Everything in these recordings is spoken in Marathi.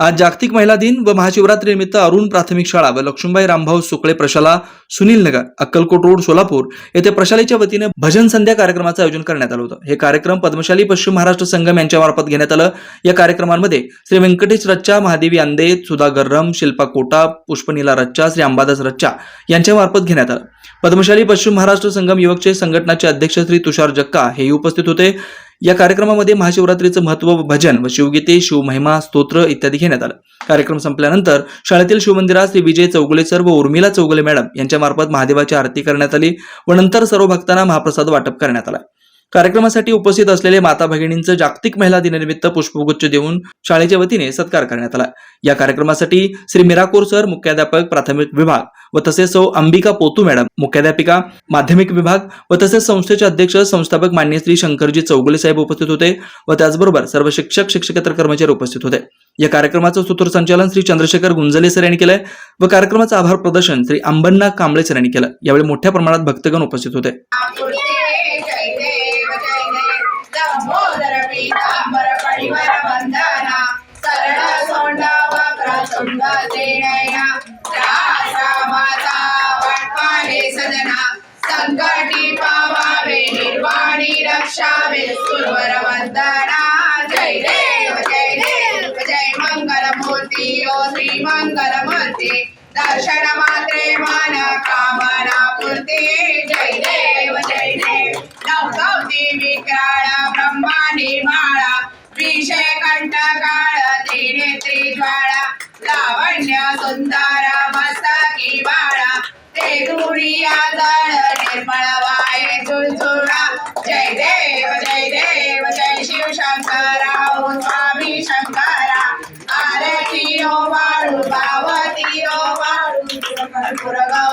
आज जागतिक महिला दिन व महाशिवरात्रीनिमित्त अरुण प्राथमिक शाळा व लक्ष्मीबाई रामभाऊ सुकळे प्रशाला सुनील नगर अक्कलकोट रोड सोलापूर येथे प्रशालेच्या वतीने भजन संध्या कार्यक्रमाचं आयोजन करण्यात आलं होतं. हे कार्यक्रम पद्मशाली पश्चिम महाराष्ट्र संघम यांच्या मार्फत घेण्यात आलं. या कार्यक्रमांमध्ये श्री व्यंकटेश रच्चा महादेवी आंदे सुधा गर्रम शिल्पा कोटा पुष्पनीला रच्चा श्री अंबादास रच्चा यांच्या मार्फत घेण्यात आलं. पद्मशाली पश्चिम महाराष्ट्र संघम युवकचे संघटनाचे अध्यक्ष श्री तुषार जक्का हेही उपस्थित होते. या कार्यक्रमामध्ये महाशिवरात्रीचं महत्त्व व भजन व शिवगीते शिवमहिमा स्तोत्र इत्यादी घेण्यात आलं. कार्यक्रम संपल्यानंतर शाळेतील शिवमंदिरात श्री विजय चौगुले सर व उर्मिला चौगुले मॅडम यांच्या मार्फत महादेवाची आरती करण्यात आली व नंतर सर्व भक्तांना महाप्रसाद वाटप करण्यात आला. कार्यक्रमासाठी उपस्थित असलेले माता भगिनींचं जागतिक महिला दिनानिमित्त पुष्पगुच्छ देऊन शाळेच्या वतीने सत्कार करण्यात आला. या कार्यक्रमासाठी श्री मिराकोर सर मुख्याध्यापक प्राथमिक विभाग व तसेच सौ अंबिका पोतू मॅडम मुख्याध्यापिका माध्यमिक विभाग व तसेच संस्थेचे अध्यक्ष संस्थापक मान्य श्री शंकरजी चौगुले साहेब उपस्थित होते व त्याचबरोबर सर्व शिक्षक शिक्षकेतर कर्मचारी उपस्थित होते. या कार्यक्रमाचं सूत्रसंचालन श्री चंद्रशेखर गुंजले सर यांनी केलंय व कार्यक्रमाचं आभार प्रदर्शन श्री अंबन्ना कांबळे सर यांनी केलं. यावेळी मोठ्या प्रमाणात भक्तगण उपस्थित होते. वक्र संकटी पावावे निर्वाणी रक्षावे सुरवर वंदना जय देव जय देव जय मंगल मूर्ती ओ श्री मंगल मूर्ती दर्शन मात्रे मन कामना पूर्ती जय देव जय देव विक्राळ लावण्य सुंदर मस्तकी बाळा. ते दुरिया जळ निर्मळ वाय झुळझुळा जय देव जय देव जय शिव शंकरा हो स्वामी शंकरा. आरती ओ वाळू पावती ओ हो, वाळू. पुरगाव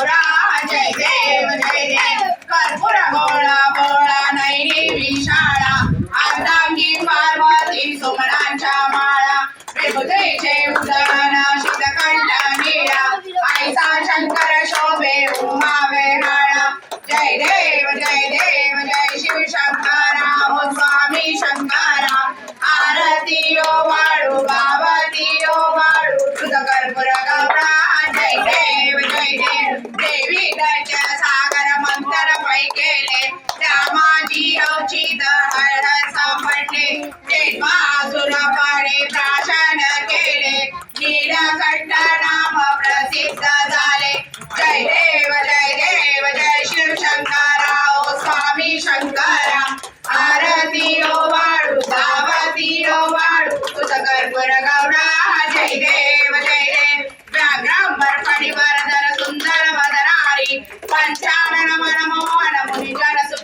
रामाजी अवचित हळ ते जन्मासुर पाडे प्राशन केले. नीलकंठ नाम प्रसिद्ध झाले. जय देव जय देव जय शिव शंकरा ओ स्वामी शंकरा आरती ओ वाळू गावती ओ वाळू तुझ कर्पूर गौरा जय देव जय देव. व्याघ्रांबर परिवर्धन सुंदर वदनारी पंचानन मनमोहन